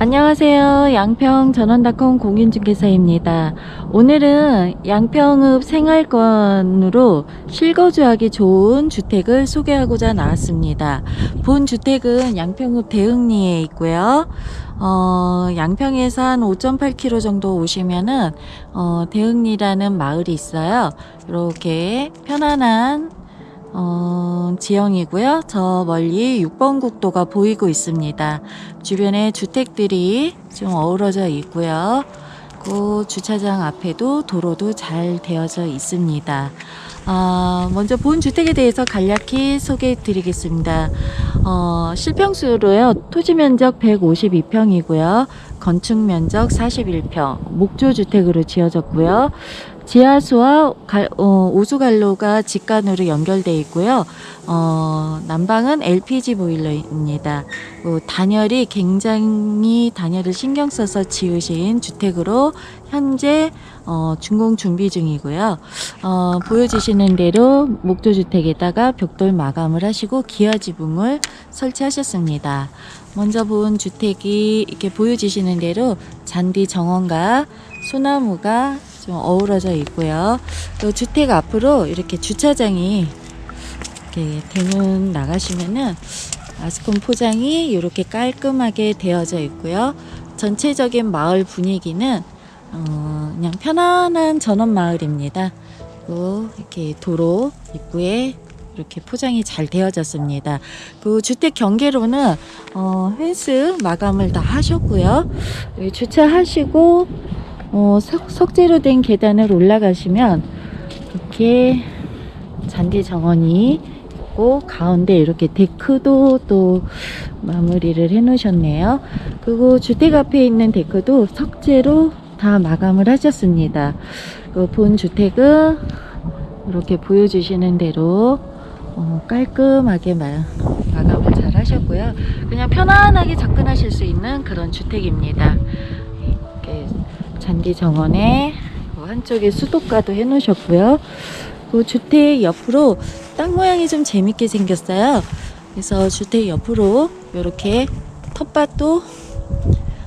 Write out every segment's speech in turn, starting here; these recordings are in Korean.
안녕하세요. 양평 전원닷컴 공인중개사입니다. 오늘은 양평읍 생활권으로 실거주하기 좋은 주택을 소개하고자 나왔습니다. 본 주택은 양평읍 대흥리에 있고요. 어, 양평에서 한 5.8km 정도 오시면은 어, 대흥리라는 마을이 있어요. 이렇게 편안한 어, 지형이고요. 저 멀리 6번 국도가 보이고 있습니다. 주변에 주택들이 좀 어우러져 있고요. 그 주차장 앞에도 도로도 잘 되어져 있습니다. 아, 먼저 본 주택에 대해서 간략히 소개해 드리겠습니다. 어, 실평수로요. 토지 면적 152평이고요. 건축 면적 41평. 목조 주택으로 지어졌고요. 지하수와 갈- 어, 오수관로가 직관으로 연결되어 있고요. 어, 난방은 LPG 보일러입니다. 어, 단열이 굉장히 단열을 신경 써서 지으신 주택으로 현재 어, 준공 준비 중이고요. 어, 보여주시는 대로 목조주택에다가 벽돌 마감을 하시고 기아 지붕을 설치하셨습니다. 먼저 본 주택이 이렇게 보여주시는 대로 잔디 정원과 소나무가 좀 어우러져 있고요. 또 주택 앞으로 이렇게 주차장이 이렇게 대문 나가시면은 아스콘 포장이 이렇게 깔끔하게 되어져 있고요. 전체적인 마을 분위기는 어, 그냥 편안한 전원 마을입니다. 그리고 이렇게 도로 입구에 이렇게 포장이 잘 되어졌습니다. 그 주택 경계로는 어, 펜스 마감을 다 하셨고요. 여기 주차하시고 어, 석, 석재로 된 계단을 올라가시면 이렇게 잔디 정원이 있고 가운데 이렇게 데크도 또 마무리를 해 놓으셨네요. 그리고 주택 앞에 있는 데크도 석재로 다 마감을 하셨습니다. 그 본 주택은 이렇게 보여주시는 대로 어, 깔끔하게 마, 마감을 잘 하셨고요. 그냥 편안하게 접근하실 수 있는 그런 주택입니다. 이렇게 잔디 정원에 그 한쪽에 수도가도 해 놓으셨고요. 그 주택 옆으로 땅 모양이 좀 재밌게 생겼어요. 그래서 주택 옆으로 이렇게 텃밭도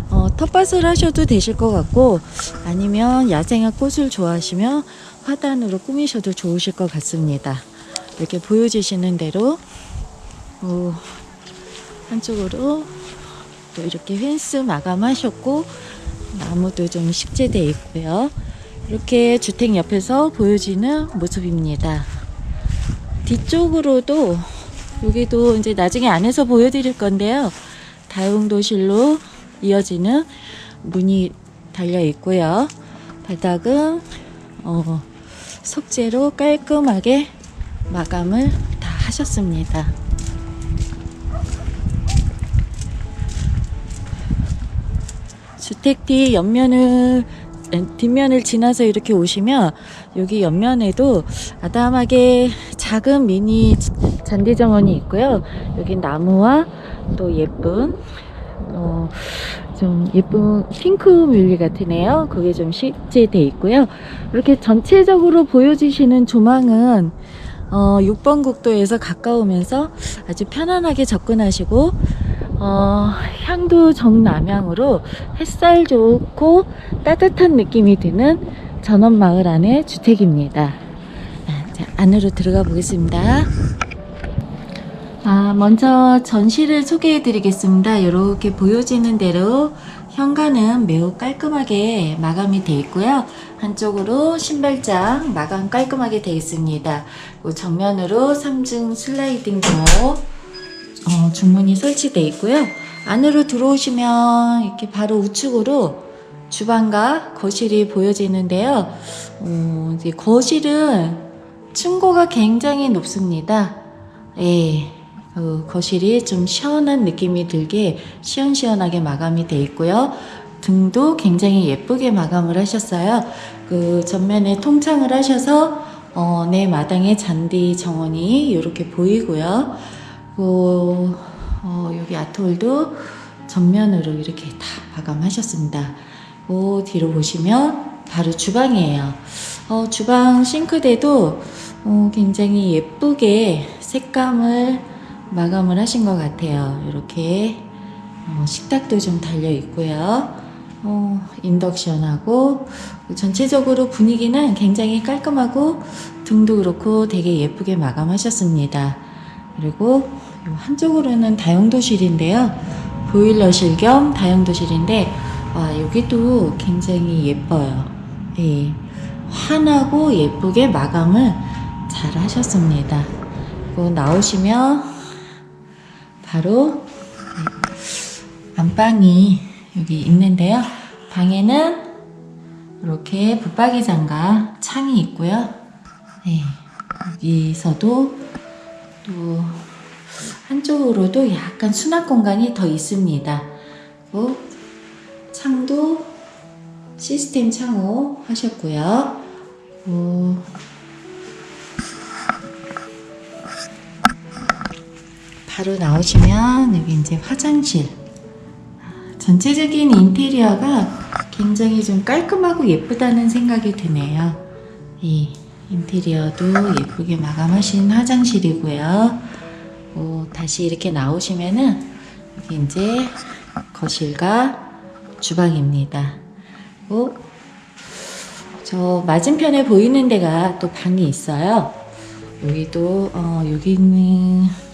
어, 텃밭을 하셔도 되실 것 같고 아니면 야생화 꽃을 좋아하시면 화단으로 꾸미셔도 좋으실 것 같습니다. 이렇게 보여주시는 대로 어, 한쪽으로 또 이렇게 펜스 마감하셨고 나무도 좀 식재되어 있고요. 이렇게 주택 옆에서 보여지는 모습입니다. 뒤쪽으로도 여기도 이제 나중에 안에서 보여드릴 건데요. 다용도실로 이어지는 문이 달려 있고요. 바닥은 어, 석재로 깔끔하게 마감을 다 하셨습니다. 주택 뒤 옆면을 뒷면을 지나서 이렇게 오시면 여기 옆면에도 아담하게 작은 미니 잔디 정원이 있고요. 여기 나무와 또 예쁜 어, 좀 예쁜 핑크 뮬리 같으네요. 그게 좀 식재돼 있고요. 이렇게 전체적으로 보여주시는 조망은 어, 6번 국도에서 가까우면서 아주 편안하게 접근하시고 어, 향도 정남향으로 햇살 좋고 따뜻한 느낌이 드는 전원 마을 안의 주택입니다. 아, 자, 안으로 들어가 보겠습니다. 아, 먼저 전시를 소개해 드리겠습니다. 이렇게 보여지는 대로 현관은 매우 깔끔하게 마감이 되어 있고요. 한쪽으로 신발장 마감 깔끔하게 되어 있습니다. 그리고 정면으로 3층 슬라이딩 도어 어, 중문이 설치되어 있고요. 안으로 들어오시면 이렇게 바로 우측으로 주방과 거실이 보여지는데요. 어, 거실은 층고가 굉장히 높습니다. 예. 그 거실이 좀 시원한 느낌이 들게 시원시원하게 마감이 되어 있고요. 등도 굉장히 예쁘게 마감을 하셨어요. 그 전면에 통창을 하셔서 어, 내 마당에 잔디 정원이 이렇게 보이고요. 그 어, 여기 아트홀도 전면으로 이렇게 다 마감하셨습니다. 그 뒤로 보시면 바로 주방이에요. 어, 주방 싱크대도 어, 굉장히 예쁘게 색감을 마감을 하신 것 같아요. 이렇게 어, 식탁도 좀 달려 있고요. 어, 인덕션하고 전체적으로 분위기는 굉장히 깔끔하고 등도 그렇고 되게 예쁘게 마감하셨습니다. 그리고 요 한쪽으로는 다용도실인데요. 보일러실 겸 다용도실인데 와, 여기도 굉장히 예뻐요. 예. 환하고 예쁘게 마감을 잘 하셨습니다. 나오시면 바로 네, 안방이 여기 있는데요. 방에는 이렇게 붙박이장과 창이 있고요. 네, 여기서도 또 한쪽으로도 약간 수납 공간이 더 있습니다. 그리고 창도 시스템 창호 하셨고요. 어, 바로 나오시면 여기 이제 화장실. 전체적인 인테리어가 굉장히 좀 깔끔하고 예쁘다는 생각이 드네요. 이 인테리어도 예쁘게 마감하신 화장실이고요. 어, 다시 이렇게 나오시면은 여기 이제 거실과 주방입니다. 그리고 저 맞은편에 보이는 데가 또 방이 있어요. 여기도 어, 여기는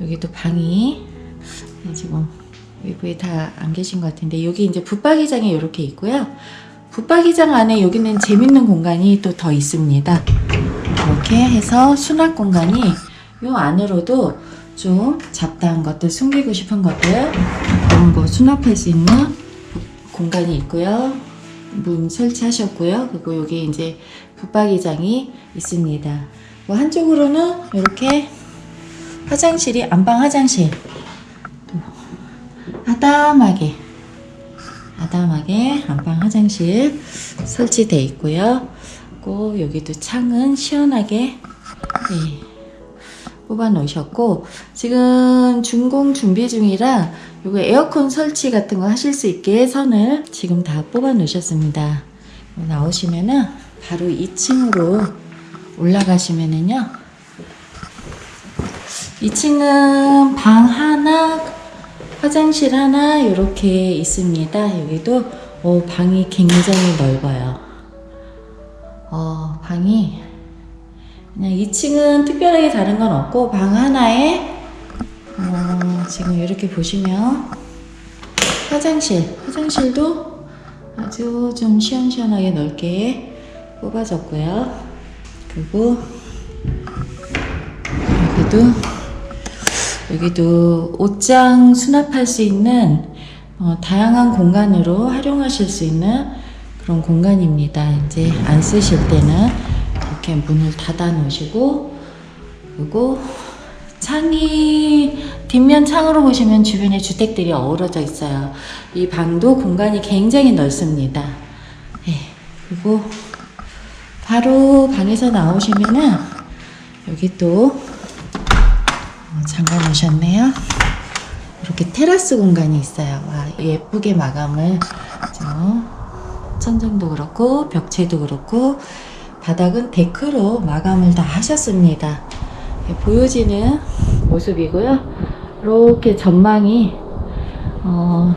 여기도 방이 네, 지금 외부에 다 안 계신 것 같은데 여기 이제 붙박이장이 이렇게 있고요. 붙박이장 안에 여기는 재밌는 공간이 또 더 있습니다. 이렇게 해서 수납 공간이 요 안으로도 좀 잡다한 것들 숨기고 싶은 것들 그런 거 수납할 수 있는 공간이 있고요. 문 설치하셨고요. 그리고 여기 이제 붙박이장이 있습니다. 뭐 한쪽으로는 이렇게 화장실이 안방 화장실 또 아담하게 아담하게 안방 화장실 설치되어 있고요. 고 여기도 창은 시원하게 네, 뽑아 놓으셨고 지금 준공 준비 중이라 요거 에어컨 설치 같은 거 하실 수 있게 선을 지금 다 뽑아 놓으셨습니다. 나오시면은 바로 2층으로 올라가시면은요. 2층은 방 하나, 화장실 하나 이렇게 있습니다. 여기도 어, 방이 굉장히 넓어요. 어, 방이 그냥 2층은 특별하게 다른 건 없고 방 하나에 어, 지금 이렇게 보시면 화장실, 화장실도 아주 좀 시원시원하게 넓게 뽑아졌고요. 그리고 여기도 여기도 옷장 수납할 수 있는 어, 다양한 공간으로 활용하실 수 있는 그런 공간입니다. 이제 안 쓰실 때는 이렇게 문을 닫아 놓으시고 그리고 창이 뒷면 창으로 보시면 주변에 주택들이 어우러져 있어요. 이 방도 공간이 굉장히 넓습니다. 네, 그리고 바로 방에서 나오시면은 여기 또 어, 잠가 놓으셨네요. 이렇게 테라스 공간이 있어요. 와, 예쁘게 마감을 좀 천정도 그렇고 벽체도 그렇고 바닥은 데크로 마감을 다 하셨습니다. 예, 보여지는 모습이고요. 이렇게 전망이 어,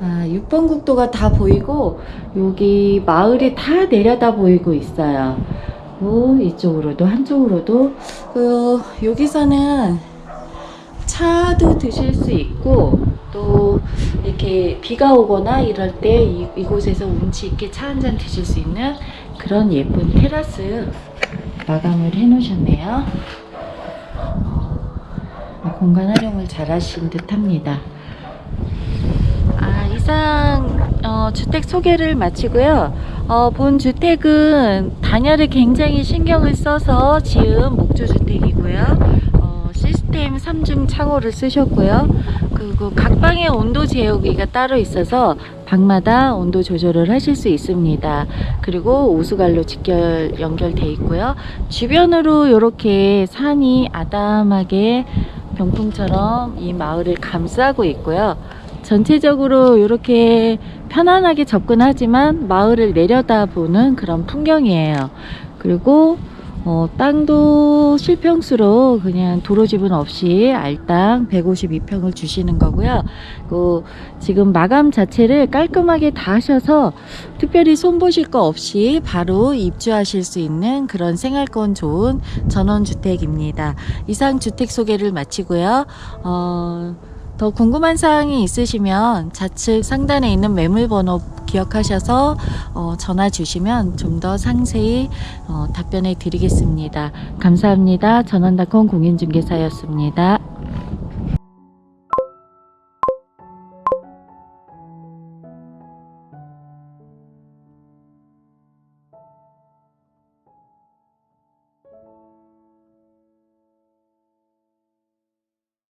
아, 6번 국도가 다 보이고 여기 마을이 다 내려다 보이고 있어요. 뭐 이쪽으로도 한쪽으로도 그 여기서는 차도 드실 수 있고 또 이렇게 비가 오거나 이럴 때 이, 이곳에서 운치 있게 차 한 잔 드실 수 있는 그런 예쁜 테라스 마감을 해 놓으셨네요. 공간 활용을 잘 하신 듯 합니다. 아, 이상 어, 주택 소개를 마치고요. 어, 본 주택은 단열을 굉장히 신경을 써서 지은 목조 주택이고요. 어, 시스템 3중 창호를 쓰셨고요. 그리고 각 방의 온도 제어기가 따로 있어서 방마다 온도 조절을 하실 수 있습니다. 그리고 오수관로 직결 연결돼 있고요. 주변으로 이렇게 산이 아담하게 병풍처럼 이 마을을 감싸고 있고요. 전체적으로 이렇게 편안하게 접근하지만 마을을 내려다보는 그런 풍경이에요. 그리고 어, 땅도 실평수로 그냥 도로지분 없이 알땅 152평을 주시는 거고요. 그 지금 마감 자체를 깔끔하게 다 하셔서 특별히 손보실 거 없이 바로 입주하실 수 있는 그런 생활권 좋은 전원주택입니다. 이상 주택 소개를 마치고요. 어, 더 궁금한 사항이 있으시면 좌측 상단에 있는 매물 번호 기억하셔서 어, 전화 주시면 좀 더 상세히 어, 답변해 드리겠습니다. 감사합니다. 전원닷컴 공인중개사였습니다.